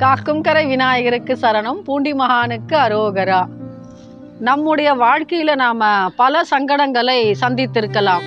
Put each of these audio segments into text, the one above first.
காக்கும் கரை விநாயகருக்கு சரணம் பூண்டி மகானுக்கு அரோகரா. நம்முடைய வாழ்க்கையில நாம பல சங்கடங்களை சந்தித்திருக்கலாம்.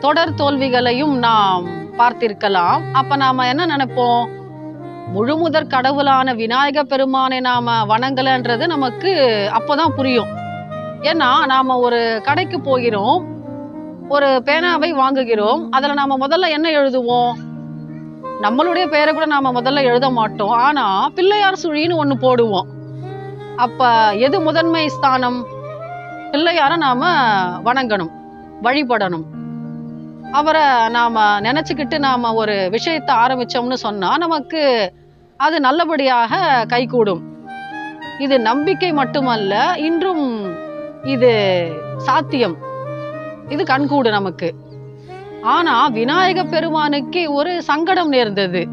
தொடர் தோல்விகளையும் நாம் பார்த்திருக்கலாம். அப்ப நாம என்ன நினைப்போம்? முழுமுதற் கடவுளான விநாயக பெருமானை நாம வணங்கலன்றது நமக்கு அப்போதான் புரியும். ஏன்னா நாம ஒரு கடைக்கு போகிறோம் ஒரு பேனாவை வாங்குகிறோம் அதுல நாம முதல்ல என்ன எழுதுவோம்? நம்மளுடைய பெயரை கூட நாம முதல்ல எழுத மாட்டோம். ஆனா பிள்ளையார் சுழின்னு ஒண்ணு போடுவோம். அப்ப எது முதன்மை ஸ்தானம்? பிள்ளையார நாம வணங்கணும் வழிபடணும். அவரை நாம நினைச்சுக்கிட்டு நாம ஒரு விஷயத்தை ஆரம்பிச்சோம்னு சொன்னா நமக்கு அது நல்லபடியாக கைகூடும். இது நம்பிக்கை மட்டுமல்ல இன்றும் இது சாத்தியம். இது கண்கூடு நமக்கு. ஆனா விநாயக பெருமானுக்கு ஒரு சங்கடம் நேர்ந்தது.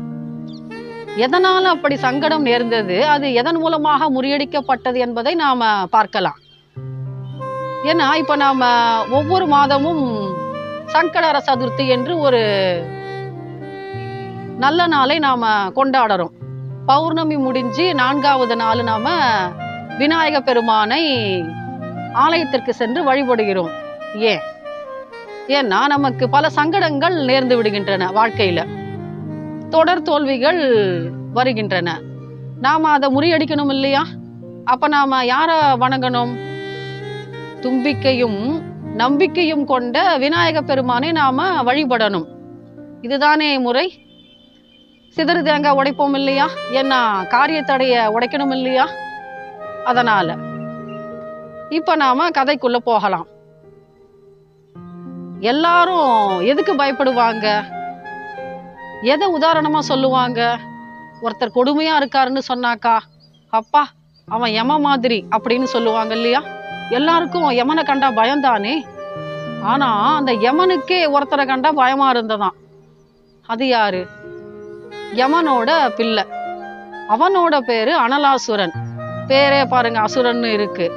எதனால அப்படி சங்கடம் நேர்ந்தது? அது எதன் மூலமாக முறியடிக்கப்பட்டது என்பதை நாம பார்க்கலாம். ஏன்னா இப்ப நாம ஒவ்வொரு மாதமும் சங்கடர சதுர்த்தி என்று ஒரு நல்ல நாளை நாம கொண்டாடுறோம். பௌர்ணமி முடிஞ்சு நான்காவது நாள் நாம விநாயக பெருமானை ஆலயத்திற்கு சென்று வழிபடுகிறோம். ஏன்? ஏன்னா நமக்கு பல சங்கடங்கள் நேர்ந்து விடுகின்றன வாழ்க்கையில. தொடர் தோல்விகள் வருகின்றன. நாம அதை முறியடிக்கணும் இல்லையா? அப்ப நாம யார வணங்கணும்? தும்பிக்கையும் நம்பிக்கையும் கொண்ட விநாயக பெருமானை நாம வழிபடணும். இதுதானே முறை. சிதறு தேங்காய் உடைப்போம் இல்லையா? ஏன்னா காரியத்தடைய உடைக்கணும் இல்லையா? அதனால. இப்ப நாம கதைக்குள்ள போகலாம். எல்லாரும் எதுக்கு பயப்படுவாங்க? எதை உதாரணமா சொல்லுவாங்க? ஒருத்தர் கொடுமையா இருக்காருன்னு சொன்னாக்கா அப்பா அவன் யம மாதிரி அப்படின்னு சொல்லுவாங்க இல்லையா? எல்லாருக்கும் யமனை கண்டா பயம்தானே? ஆனா அந்த யமனுக்கே ஒருத்தரை கண்டா பயமா இருந்ததான். அது யாரு? யமனோட பிள்ளை. அவனோட பேரு அனலாசுரன். பேரே பாருங்க அசுரன்னு இருக்கு.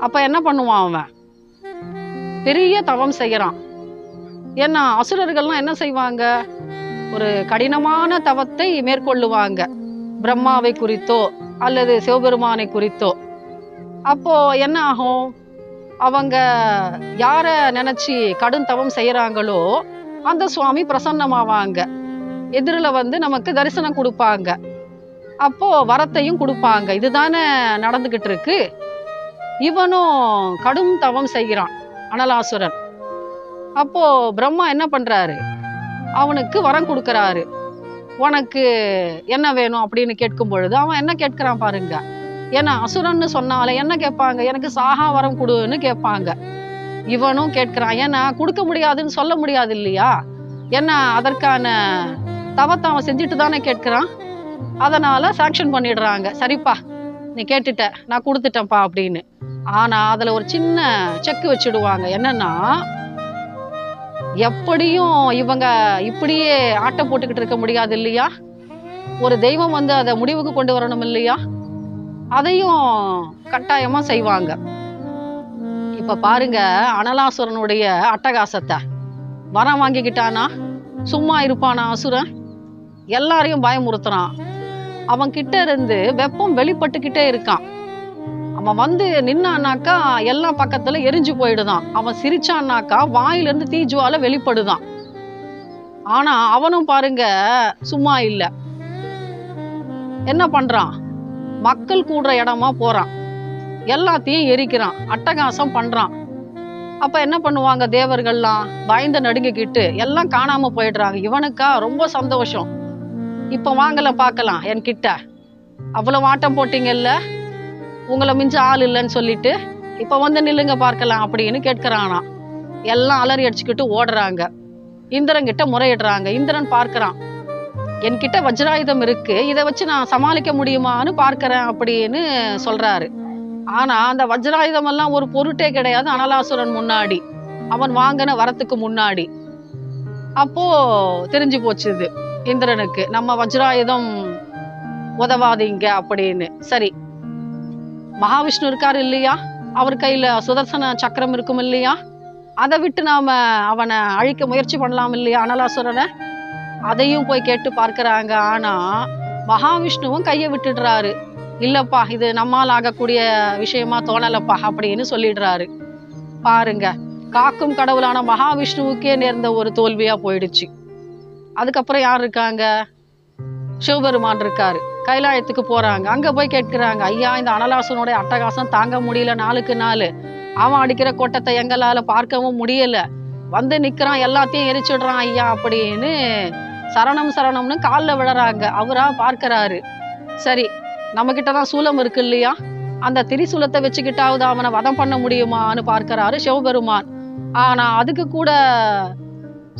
அப்ப என்ன பண்ணுவான் அவன்? பெரிய தவம் செய்யறான். ஏன்னா அசுரர்கள்லாம் என்ன செய்வாங்க? ஒரு கடினமான தவத்தை மேற்கொள்ளுவாங்க. பிரம்மாவை குறித்தோ அல்லது சிவபெருமானை குறித்தோ. அப்போ என்ன ஆகும்? அவங்க யார நினைச்சு கடும் தவம் செய்யறாங்களோ அந்த சுவாமி பிரசன்னமாவாங்க. எதிரில் வந்து நமக்கு தரிசனம் கொடுப்பாங்க. அப்போ வரத்தையும் கொடுப்பாங்க. இதுதானே நடந்துகிட்டு இருக்கு? இவனும் கடும் தவம் செய்கிறான் அனலாசுரன். அப்போ பிரம்மா என்ன பண்றாரு? அவனுக்கு வரம் கொடுக்கறாரு. உனக்கு என்ன வேணும் அப்படின்னு கேட்கும் பொழுது அவன் என்ன கேட்கிறான் பாருங்க. ஏன்னா அசுரன்னு சொன்னாலே என்ன கேட்பாங்க? எனக்கு சாகா வரம் கொடுன்னு கேட்பாங்க. இவனும் கேட்கிறான் ஏன்னா கொடுக்க முடியாதுன்னு சொல்ல முடியாது இல்லையா? ஏன்னா அதற்கான தவத்தை அவன் செஞ்சுட்டு தானே கேட்கிறான். அதனால சாங்ஷன் பண்ணிடுறாங்க. சரிப்பா நீ கேட்டுட்ட நான் கொடுத்துட்டேன்ப்பா அப்படின்னு. ஆனா அதுல ஒரு சின்ன செக் வச்சுடுவாங்க. என்னன்னா எப்படியும் இவங்க இப்படியே ஆட்டம் போட்டுக்கிட்டு இருக்க முடியாது இல்லையா? ஒரு தெய்வம் வந்து அதை முடிவுக்கு கொண்டு வரணும் இல்லையா? அதையும் கட்டாயமா செய்வாங்க. இப்ப பாருங்க அனலாசுரனுடைய அட்டகாசத்தை. வரம் வாங்கிக்கிட்டானா? சும்மா இருப்பானா அசுரன்? எல்லாரையும் பயமுறுத்துறான். அவன் கிட்ட இருந்து வெப்பம் வெளிப்பட்டுக்கிட்டே இருக்கான். அவன் வந்து நின்னானாக்கா எல்லாம் பக்கத்துல எரிஞ்சு போயிடுதான். அவன் சிரிச்சான்னாக்கா வாயில இருந்து தீஜுவால வெளிப்படுதான். ஆனா அவனும் பாருங்க சும்மா இல்ல. என்ன பண்றான்? மக்கள் கூடுற இடமா போறான். எல்லாத்தையும் எரிக்கிறான். அட்டகாசம் பண்றான். அப்ப என்ன பண்ணுவாங்க தேவர்கள்லாம்? பயந்து நடுங்கிக்கிட்டு எல்லாம் காணாம போயிடுறாங்க. இவனுக்கா ரொம்ப சந்தோஷம். இப்ப வாங்கல பார்க்கலாம் என்கிட்ட. அவ்வளவு ஆட்டம் போட்டீங்கல்ல? உங்களை மிஞ்ச ஆள் இல்லைன்னு சொல்லிட்டு இப்போ வந்து நில்லுங்க பார்க்கலாம் அப்படின்னு கேட்கிறானா. எல்லாம் அலறி அடிச்சுக்கிட்டு ஓடுறாங்க. இந்திரன் கிட்ட முறையிடுறாங்க. இந்திரன் பார்க்கறான். என்கிட்ட வஜ்ராயுதம் இருக்கு. இதை வச்சு நான் சமாளிக்க முடியுமான்னு பார்க்கறேன் அப்படின்னு சொல்றாரு. ஆனா அந்த வஜ்ராயுதம் எல்லாம் ஒரு பொருட்டே கிடையாது. அனலாசுரன் முன்னாடி. அவன் வாங்கின வரத்துக்கு முன்னாடி. அப்போ தெரிஞ்சு போச்சு இது. இந்திரனுக்கு நம்ம வஜ்ராயுதம் உதவாதீங்க அப்படின்னு. சரி மகாவிஷ்ணு இருக்கார் இல்லையா? அவர் கையில் சுதர்சன சக்கரம் இருக்கும் இல்லையா? அதை விட்டு நாம் அவனை அழிக்க முயற்சி பண்ணலாம் இல்லையா அனலாசுரனை? அதையும் போய் கேட்டு பார்க்குறாங்க. ஆனால் மகாவிஷ்ணுவும் கையை விட்டுடுறாரு. இல்லைப்பா இது நம்மால் ஆகக்கூடிய விஷயமா தோணலப்பா அப்படின்னு சொல்லிடுறாரு. பாருங்க காக்கும் கடவுளான மகாவிஷ்ணுவுக்கே நேர்ந்த ஒரு தோல்வியாக போயிடுச்சு. அதுக்கப்புறம் யார் இருக்காங்க? சிவபெருமான் இருக்காரு. கைலாயத்துக்கு போகிறாங்க அங்கே போய் கேட்கிறாங்க ஐயா இந்த அனலாசனுடைய அட்டகாசம் தாங்க முடியல நாளுக்கு நாள். அவன் அடிக்கிற கோட்டத்தை எங்களால் பார்க்கவும் முடியலை. வந்து நிற்கிறான் எல்லாத்தையும் எரிச்சிடுறான் ஐயா அப்படின்னு சரணம் சரணம்னு காலில் விழறாங்க. அவராக பார்க்கறாரு. சரி நம்மக்கிட்ட தான் சூலம் இருக்கு இல்லையா? அந்த திரிசூலத்தை வச்சுக்கிட்டாவது அவனை வதம் பண்ண முடியுமான்னு பார்க்கறாரு சிவபெருமான். ஆனால் அதுக்கு கூட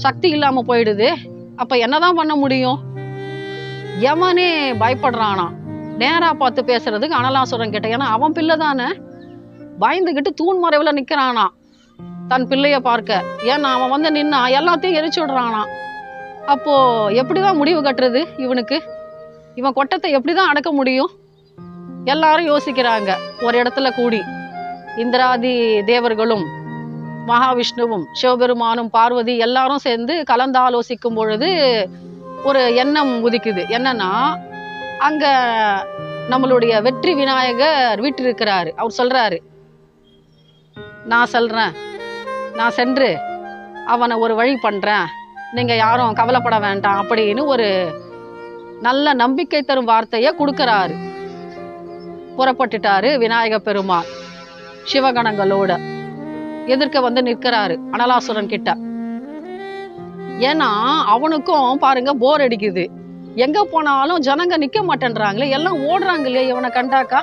சக்தி இல்லாமல் போயிடுது. அப்போ என்னதான் பண்ண முடியும்? யமனே பயப்படுறானா? நேராக பார்த்து பேசுறதுக்கு அனலாசுரன் கிட்ட. ஏன்னா அவன் பிள்ளை தானே? பயந்துக்கிட்டு தூண் மறைவில் நிற்கிறானா தன் பிள்ளைய பார்க்க. ஏன்னா அவன் வந்து நின்னா எல்லாத்தையும் எரிச்சு விடுறானா? அப்போ எப்படிதான் முடிவு கட்டுறது இவனுக்கு? இவன் கொட்டத்தை எப்படிதான் அடக்க முடியும்? எல்லாரும் யோசிக்கிறாங்க. ஒரு இடத்துல கூடி. இந்திராதி தேவர்களும் மகாவிஷ்ணுவும் சிவபெருமானும் பார்வதி எல்லாரும் சேர்ந்து கலந்தாலோசிக்கும் பொழுது ஒரு எண்ணம் உதிக்குது. என்னன்னா அங்க நம்மளுடைய வெற்றி விநாயகர் வீட்டிருக்கிறாரு. அவர் சொல்றாரு நான் சொல்றேன். நான் சென்று அவனை ஒரு வழி பண்றேன். நீங்க யாரும் கவலைப்பட வேண்டாம். அப்படின்னு ஒரு நல்ல நம்பிக்கை தரும் வார்த்தையை கொடுக்கறாரு. புறப்பட்டுட்டாரு விநாயக பெருமாள் சிவகணங்களோட எதிர்க்க வந்து நிற்கிறாரு அனலாசுரன் கிட்ட. ஏன்னா அவனுக்கும் பாருங்க போர் அடிக்குது. எங்க போனாலும் ஜனங்க நிக்க மாட்டேன்றாங்களே எல்லாம் ஓடுறாங்களே இவனை கண்டாக்கா?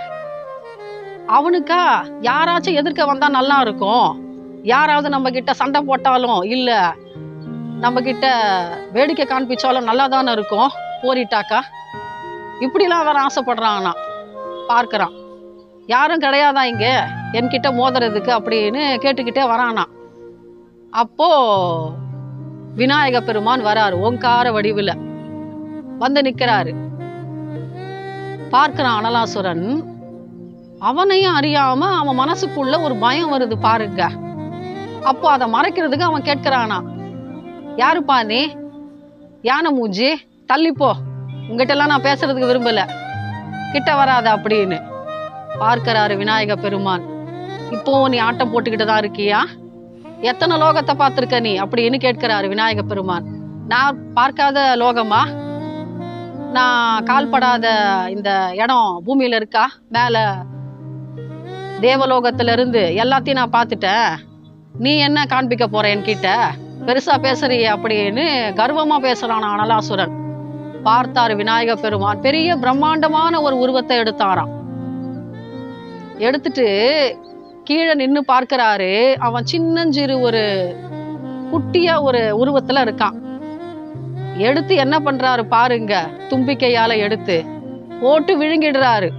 அவனுக்கா யாராச்சும் எதிர்க்க வந்தா நல்லா இருக்கும். யாராவது நம்ம கிட்ட சண்டை போட்டாலும் இல்ல நம்ம கிட்ட வேடிக்கை காண்பிச்சாலும் நல்லா தானே இருக்கும். போரிட்டாக்கா? இப்படிலாம் அவன் ஆசைப்படுறானா. பார்க்கறான். யாரும் கிடையாதா இங்க? என்கிட்ட மோதுறதுக்கு அப்படின்னு கேட்டுக்கிட்டே வரானா. அப்போ விநாயக பெருமான் வராரு. ஓங்கார வடிவில் வந்து நிற்கிறாரு பார்க்கிறான் அனலாசுரன் அவனையும் அறியாம அவன் மனசுக்குள்ள ஒரு பயம் வருது பாருங்க. அப்போ அதை மறைக்கிறதுக்கு அவன் கேட்கிறானா யாருப்பா நீ? யானை மூஞ்சி? தள்ளிப்போ உங்ககிட்ட எல்லாம் நான் பேசுறதுக்கு விரும்பல. கிட்ட வராத அப்படின்னு பார்க்கறாரு விநாயக பெருமான். இப்போ நீ ஆட்டம் போட்டுக்கிட்டு தான் இருக்கியா? எத்தனை லோகத்தை பார்த்துருக்க நீ? அப்படின்னு கேட்கிறாரு விநாயக பெருமான். நான் பார்க்காத லோகமா? நான் கால்படாத இந்த இடம் பூமியில இருக்கா? மேல தேவலோகத்துல இருந்து எல்லாத்தையும் நான் பார்த்துட்டேன். நீ என்ன காண்பிக்க போற என்கிட்ட? பெருசா பேசுறிய அப்படின்னு கர்வமா பேசுறான் அனலாசுரன். பார்த்தாரு விநாயக பெருமான். பெரிய பிரம்மாண்டமான ஒரு உருவத்தை எடுத்தாராம். எடுத்துட்டு கீழே நின்று பார்க்கிறாரு. அவன் சின்னஞ்சிறு ஒரு குட்டியா ஒரு உருவத்துல இருக்கான். எடுத்து என்ன பண்றாரு பாருங்க தும்பிக்கையால எடுத்து. போட்டு விழுங்கிடுறாரு.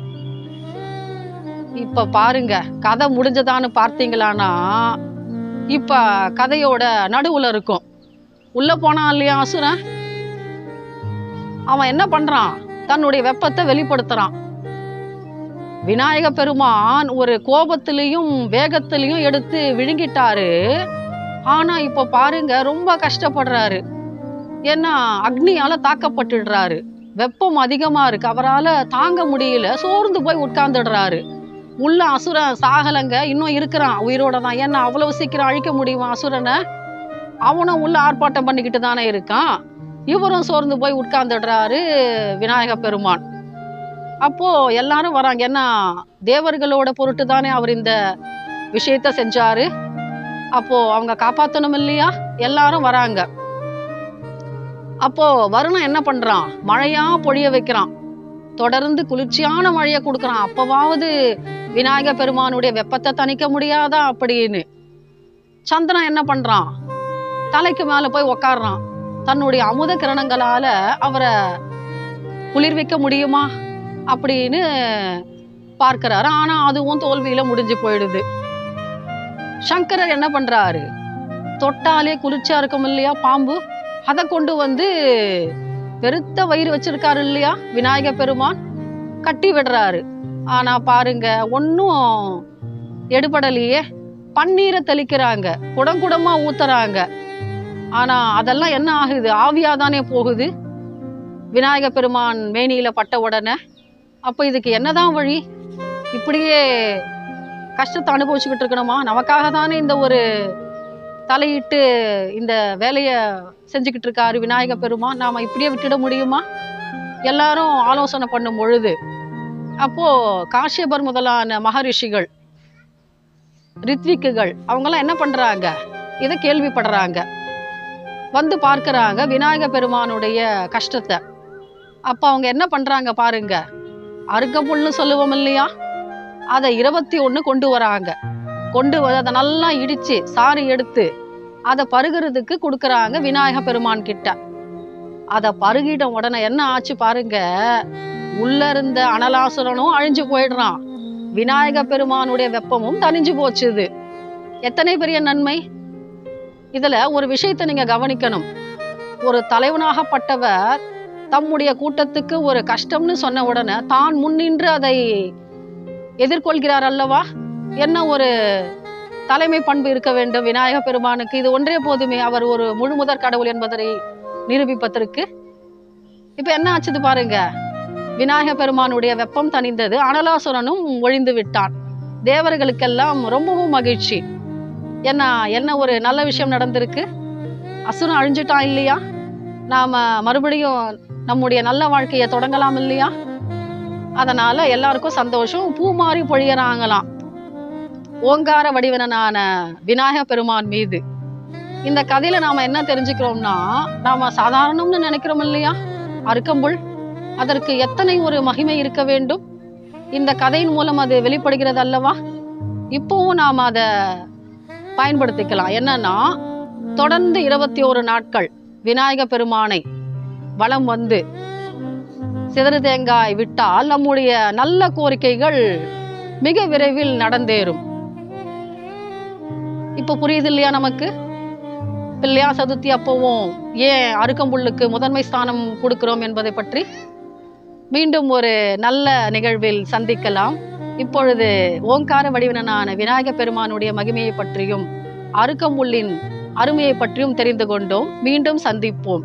இப்ப பாருங்க கதை முடிஞ்சதான்னு பார்த்தீங்களான்னா இப்ப கதையோட நடுவுல இருக்கும். உள்ள போனான் இல்லையா அசுரன்? அவன் என்ன பண்றான்? தன்னுடைய வெப்பத்தை வெளிப்படுத்துறான். விநாயக பெருமான் ஒரு கோபத்திலையும் வேகத்திலையும் எடுத்து விழுங்கிட்டாரு. ஆனா இப்ப பாருங்க ரொம்ப கஷ்டப்படுறாரு. ஏன்னா அக்னியால தாக்கப்பட்டுடுறாரு. வெப்பம் அதிகமா இருக்கு. அவரால தாங்க முடியல. சோர்ந்து போய் உட்கார்ந்துடுறாரு. உள்ள அசுரன் சாகலங்க இன்னும் இருக்கிறான். உயிரோட தான். ஏன்னா அவ்வளவு சீக்கிரம் அழிக்க முடியுமா அசுரனை? அவனும் உள்ள ஆர்ப்பாட்டம் பண்ணிக்கிட்டு தானே இருக்கான். இவரும் சோர்ந்து போய் உட்கார்ந்துடுறாரு விநாயக பெருமான். அப்போ எல்லாரும் வராங்க. ஏன்னா தேவர்களோட பொருட்டு தானே அவர் இந்த விஷயத்த செஞ்சாரு. அப்போ அவங்க காப்பாத்தணும் இல்லையா? எல்லாரும் வராங்க. அப்போ வருணன் என்ன பண்றான்? மழையா பொழிய வைக்கிறான். தொடர்ந்து குளிர்ச்சியான மழையை கொடுக்கறான். அப்பவாவது விநாயக பெருமானுடைய வெப்பத்தை தணிக்க முடியாதா அப்படின்னு. சந்திரன் என்ன பண்றான்? தலைக்கு மேல போய் உக்காடுறான் தன்னுடைய அமுத கிரணங்களால அவரை குளிர்விக்க முடியுமா? அப்படின்னு பார்க்கறாரு. ஆனா அதுவும் தோல்வியில முடிஞ்சு போயிடுது. சங்கரர் என்ன பண்றாரு? தொட்டாலே குளிர்ச்சியா இருக்கும் இல்லையா பாம்பு? அதை கொண்டு வந்து பெருத்த வயிறு வச்சிருக்காரு இல்லையா விநாயக பெருமான்? கட்டி விடுறாரு. ஆனா பாருங்க ஒன்னும் எடுபடலையே. பன்னீரை தெளிக்கிறாங்க குடம் குடமா ஊத்துறாங்க. ஆனா அதெல்லாம் என்ன ஆகுது? ஆவியாதானே போகுது. விநாயக பெருமான் மேனியில பட்ட உடனே அப்போ இதுக்கு என்னதான் வழி? இப்படியே கஷ்டத்தை அனுபவிச்சுக்கிட்டு இருக்கணுமா? நமக்காக தானே இந்த ஒரு தலையிட்டு இந்த வேலையை செஞ்சுக்கிட்டு இருக்காரு விநாயக பெருமான் நாம் இப்படியே விட்டுட முடியுமா? எல்லாரும் ஆலோசனை பண்ணும் பொழுது அப்போது காஷ்யபர் முதலான மகரிஷிகள் ரித்விக்குகள் அவங்கெல்லாம் என்ன பண்ணுறாங்க இதை கேள்விப்படுறாங்க. வந்து பார்க்குறாங்க விநாயக பெருமானுடைய கஷ்டத்தை. அப்போ அவங்க என்ன பண்ணுறாங்க பாருங்க. அருகமுள்னு சொல்லுவோம் இல்லையா? அதை இருபத்தி ஒன்று கொண்டு வராங்க. கொண்டு வந்து அதை நல்லா இடித்து சாறு எடுத்து அதை பருகிறதுக்கு கொடுக்குறாங்க விநாயக பெருமான் கிட்ட. அதை பருகிட்ட உடனே என்ன ஆச்சு பாருங்க? உள்ள இருந்த அனலாசுரனும் அழிஞ்சு போயிடுறான். விநாயக பெருமானுடைய வெப்பமும் தணிஞ்சு போச்சுது. எத்தனை பெரிய நன்மை? இதுல ஒரு விஷயத்தை நீங்க கவனிக்கணும். ஒரு தலைவனாகப்பட்டவர் தம்முடைய கூட்டத்துக்கு ஒரு கஷ்டம்னு சொன்ன உடனே தான் முன்னின்று அதை எதிர்கொள்கிறார் அல்லவா? என்ன ஒரு தலைமை பண்பு இருக்க வேண்டும்? விநாயக பெருமானுக்கு இது ஒன்றே போதுமே. அவர் ஒரு முழுமுதற் கடவுள் என்பதை நிரூபிப்பதற்கு. இப்ப என்ன ஆச்சுது பாருங்க. விநாயக பெருமானுடைய வெப்பம் தணிந்தது. அனலாசுரனும் ஒழிந்து விட்டான். தேவர்களுக்கெல்லாம் ரொம்பவும் மகிழ்ச்சி. என்ன என்ன ஒரு நல்ல விஷயம் நடந்திருக்கு? அசுரன் அழிஞ்சிட்டான் இல்லையா? நாம மறுபடியும் நம்முடைய நல்ல வாழ்க்கையை தொடங்கலாம் இல்லையா? அதனால எல்லாருக்கும் சந்தோஷம். பூ மாறி பொழியறாங்களாம். ஓங்கார வடிவனான விநாயக பெருமான் மீது. இந்த கதையில நாம என்ன தெரிஞ்சுக்கிறோம்னா நாம சாதாரணம்னு நினைக்கிறோம் இல்லையா? அருக்கம்புல் அதற்கு எத்தனை ஒரு மகிமை இருக்க வேண்டும்? இந்த கதையின் மூலம் அது வெளிப்படுகிறது அல்லவா? இப்பவும் நாம் அதை பயன்படுத்திக்கலாம். என்னன்னா தொடர்ந்து இருபத்தி ஒரு நாட்கள் விநாயக பெருமானை வலம் வந்து சிதறு தேங்காய் விட்டால் நம்முடைய நல்ல கோரிக்கைகள் மிக விரைவில் நடந்தேறும். இப்ப புரியுது இல்லையா நமக்கு? பிள்ளையா சதுர்த்தி அப்பவும் ஏன் அருக்கம்புல்லுக்கு முதன்மை ஸ்தானம் கொடுக்கிறோம் என்பதை பற்றி மீண்டும் ஒரு நல்ல நிகழ்வில் சந்திக்கலாம். இப்பொழுது ஓங்கார வடிவனான விநாயக பெருமானுடைய மகிமையை பற்றியும் அருக்கம்புல்லின் அருமையை பற்றியும் தெரிந்து கொண்டோம். மீண்டும் சந்திப்போம்.